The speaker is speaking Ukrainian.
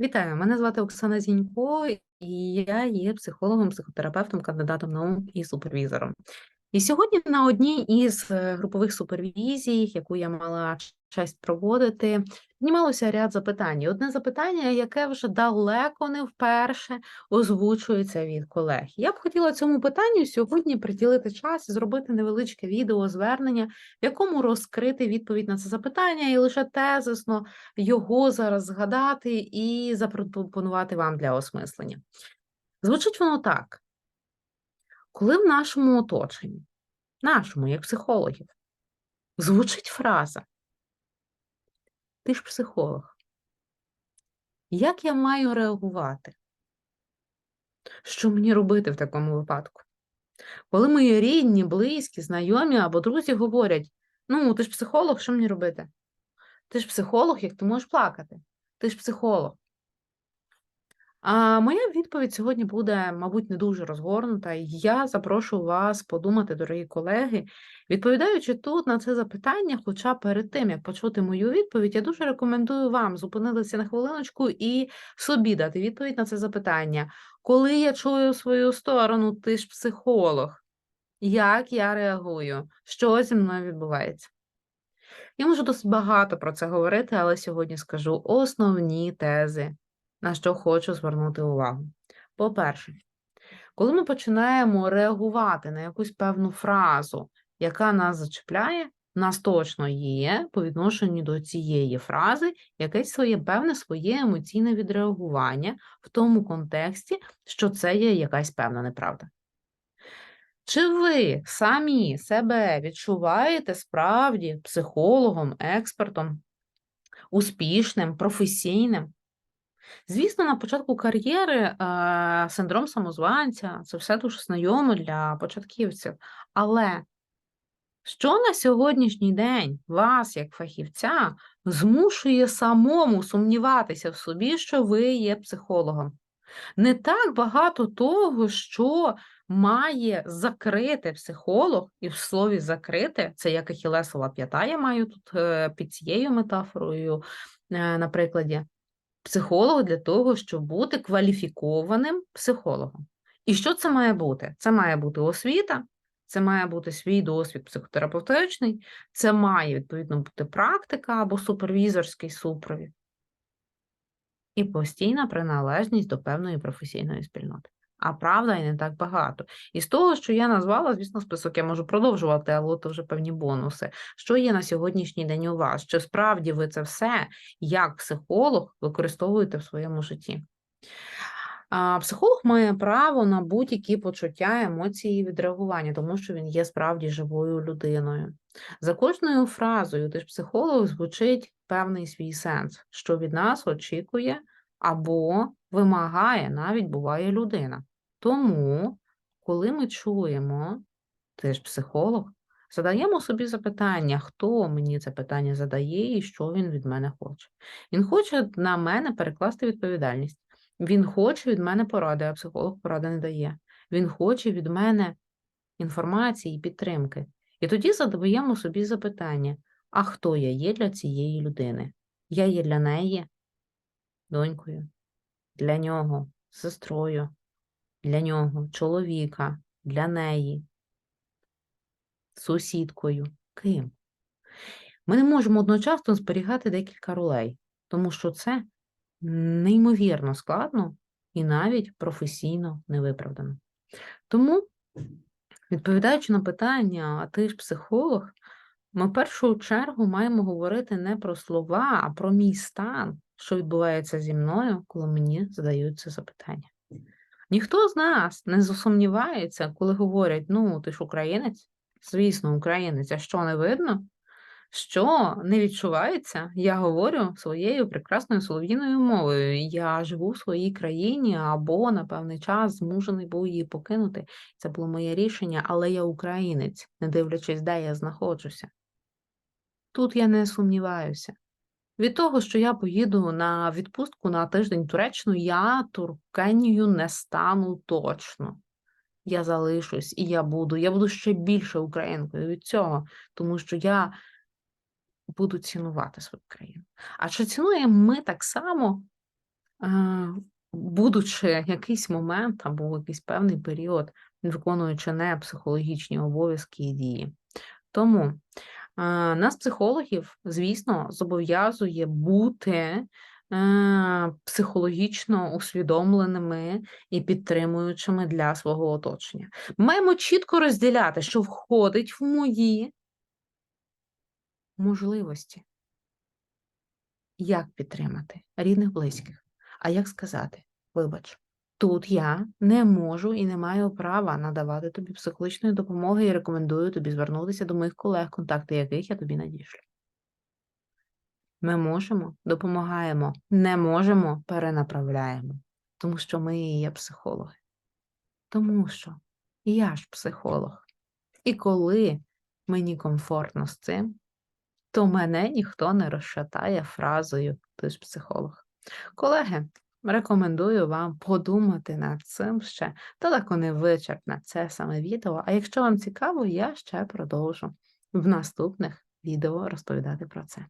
Вітаю, мене звати Оксана Зінько, і я є психологом, психотерапевтом, кандидатом наук і супервізором. І сьогодні на одній із е, групових супервізій, яку я мала честь проводити, піднімалося ряд запитань. І Одне запитання, яке вже далеко не вперше озвучується від колег. Я б хотіла цьому питанню сьогодні приділити час і зробити невеличке відео звернення, в якому розкрити відповідь на це запитання, і лише тезисно його зараз згадати і запропонувати вам для осмислення. Звучить воно так. Коли в нашому оточенні, нашому, як психологів, звучить фраза Ти ж психолог, як я маю реагувати? Що мені робити в такому випадку? Коли мої рідні, близькі, знайомі або друзі говорять: Ну, ти ж психолог, що мені робити? Ти ж психолог, як ти можеш плакати? Ти ж психолог. А моя відповідь сьогодні буде, мабуть, не дуже розгорнута, я запрошую вас подумати, дорогі колеги, відповідаючи тут на це запитання, хоча перед тим, як почути мою відповідь, я дуже рекомендую вам зупинитися на хвилиночку і собі дати відповідь на це запитання. Коли я чую свою сторону, ти ж психолог, як я реагую? Що зі мною відбувається? Я можу досить багато про це говорити, але сьогодні скажу основні тези на що хочу звернути увагу. По-перше, коли ми починаємо реагувати на якусь певну фразу, яка нас зачіпляє, у нас точно є по відношенню до цієї фрази якесь своє певне своє емоційне відреагування в тому контексті, що це є якась певна неправда. Чи ви самі себе відчуваєте справді психологом, експертом, успішним, професійним? Звісно, на початку кар'єри е, синдром самозванця це все дуже знайомо для початківців. Але що на сьогоднішній день вас, як фахівця, змушує самому сумніватися в собі, що ви є психологом? Не так багато того, що має закрити психолог, і в слові закрити це як ахілесова п'ята, я маю тут е, під цією метафорою, е, на прикладі психолог для того, щоб бути кваліфікованим психологом. І що це має бути? Це має бути освіта, це має бути свій досвід психотерапевтичний, це має, відповідно, бути практика або супервізорський супровід. І постійна приналежність до певної професійної спільноти а правда і не так багато. І з того, що я назвала, звісно, список я можу продовжувати, але це вже певні бонуси. Що є на сьогоднішній день у вас? Чи справді ви це все, як психолог, використовуєте в своєму житті? Психолог має право на будь-які почуття, емоції і відреагування, тому що він є справді живою людиною. За кожною фразою, ти ж психолог звучить певний свій сенс, що від нас очікує або вимагає навіть буває людина. Тому, коли ми чуємо, ти ж психолог, задаємо собі запитання, хто мені це питання задає і що він від мене хоче. Він хоче на мене перекласти відповідальність. Він хоче від мене поради, а психолог поради не дає. Він хоче від мене інформації і підтримки. І тоді задаємо собі запитання: а хто я є для цієї людини? Я є для неї донькою, для нього сестрою, для нього чоловіка, для неї, сусідкою. Ким? Ми не можемо одночасно зберігати декілька ролей, тому що це неймовірно складно і навіть професійно невиправдано. Тому, відповідаючи на питання, а ти ж психолог, ми в першу чергу маємо говорити не про слова, а про мій стан, що відбувається зі мною, коли мені задають це запитання. Ніхто з нас не засумнівається, коли говорять: ну, ти ж українець, звісно, українець, а що не видно? Що не відчувається, я говорю своєю прекрасною солов'їною мовою. Я живу в своїй країні або на певний час змушений був її покинути. Це було моє рішення, але я українець, не дивлячись, де я знаходжуся. Тут я не сумніваюся. Від того, що я поїду на відпустку на тиждень Туреччину, я Туркенію не стану точно. Я залишусь і я буду. Я буду ще більше українкою від цього, тому що я буду цінувати свою країну. А чи цінуємо ми так само а, будучи якийсь момент або якийсь певний період, виконуючи не психологічні обов'язки і дії. Тому нас, психологів, звісно, зобов'язує бути е, психологічно усвідомленими і підтримуючими для свого оточення. Маємо чітко розділяти, що входить в мої можливості. Як підтримати рідних, близьких? А як сказати, вибач, тут я не можу і не маю права надавати тобі психологічної допомоги і рекомендую тобі звернутися до моїх колег, контакти яких я тобі надішлю. Ми можемо, допомагаємо, не можемо, перенаправляємо, тому що ми і є психологи. Тому що я ж психолог. І коли мені комфортно з цим, то мене ніхто не розшатає фразою ти ж психолог. Колеги, рекомендую вам подумати над цим ще далеко не вичерпне це саме відео. А якщо вам цікаво, я ще продовжу в наступних відео розповідати про це.